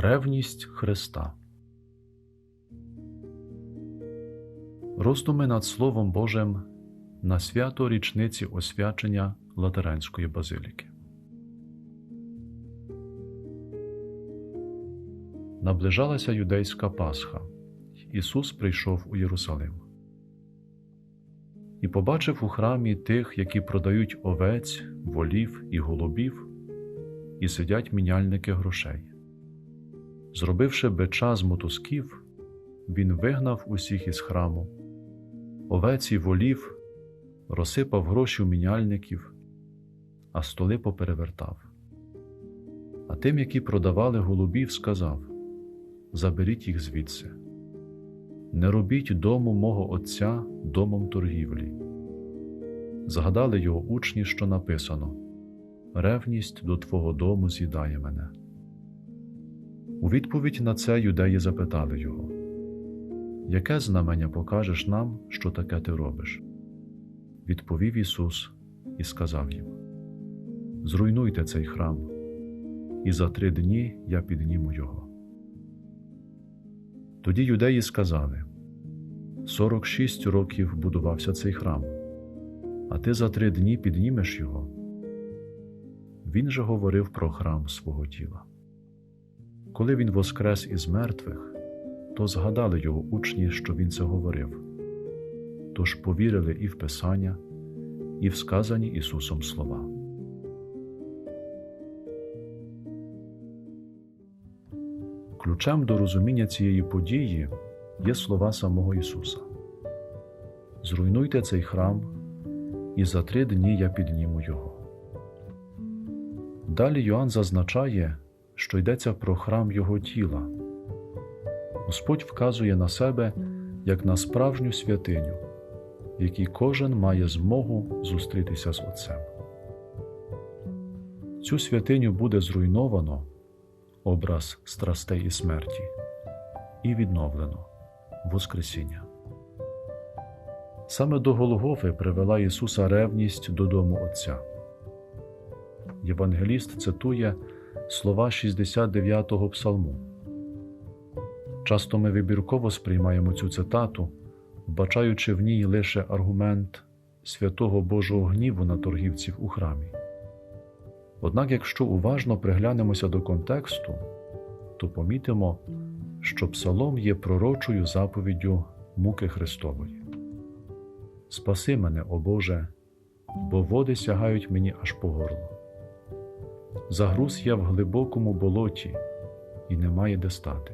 Ревність Христа. Роздуми над Словом Божим на свято річниці освячення Латеранської базиліки. Наближалася юдейська Пасха. Ісус прийшов у Єрусалим. І побачив у храмі тих, які продають овець, волів і голубів, і сидять міняльники грошей. Зробивши бича з мотузків, він вигнав усіх із храму, овець і волів, розсипав гроші у міняльників, а столи поперевертав. А тим, які продавали голубів, сказав: Заберіть їх звідси. Не робіть дому мого Отця домом торгівлі. Згадали його учні, що написано: Ревність до Твого дому з'їдає мене. У відповідь на це юдеї запитали його: Яке знамення покажеш нам, що таке ти робиш? Відповів Ісус і сказав їм: Зруйнуйте цей храм, і за три дні я підніму його. Тоді юдеї сказали: Сорок шість років будувався цей храм, а ти за три дні піднімеш його. Він же говорив про храм свого тіла. Коли він воскрес із мертвих, то згадали його учні, що він це говорив, тож повірили і в Писання, і в сказані Ісусом слова. Ключем до розуміння цієї події є слова самого Ісуса: Зруйнуйте цей храм, і за три дні я підніму його. Далі Йоанн зазначає, що йдеться про храм Його тіла. Господь вказує на себе як на справжню святиню, в якій кожен має змогу зустрітися з Отцем. Цю святиню буде зруйновано образ страстей і смерті, і відновлено Воскресіння. Саме до Голгофи привела Ісуса ревність додому Отця. Євангеліст цитує слова 69-го псалму. Часто ми вибірково сприймаємо цю цитату, вбачаючи в ній лише аргумент святого Божого гніву на торгівців у храмі. Однак, якщо уважно приглянемося до контексту, то помітимо, що псалом є пророчою заповіддю муки Христової. Спаси мене, о Боже, бо води сягають мені аж по горло. Загруз я в глибокому болоті, і немає де стати.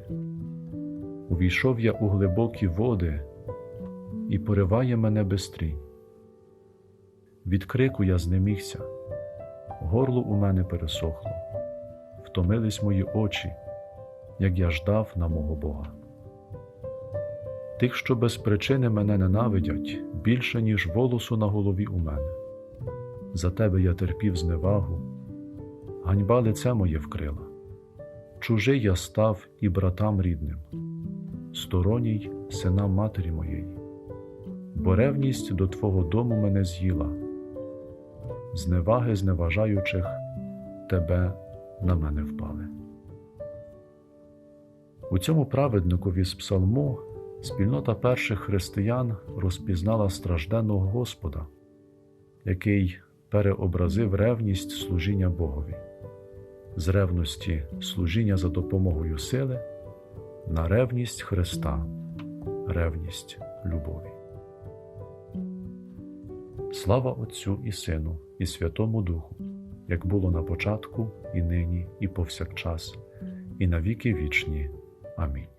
Увійшов я у глибокі води, і пориває мене безстрінь. Від крику я знемігся, горло у мене пересохло, втомились мої очі, як я ждав на мого Бога. Тих, що без причини мене ненавидять, більше, ніж волосу на голові у мене. За тебе я терпів зневагу, ганьба лице моє вкрила. Чужий я став і братам рідним, сторонній синам матері моєї, бо ревність до Твого дому мене з'їла, зневаги зневажаючих тебе на мене впали. У цьому праведникові з псалму спільнота перших християн розпізнала стражденного Господа, який переобразив ревність служіння Богові, з ревності служіння за допомогою сили на ревність Христа, ревність любові. Слава Отцю і Сину, і Святому Духу, як було на початку, і нині, і повсякчас, і на віки вічні. Амінь.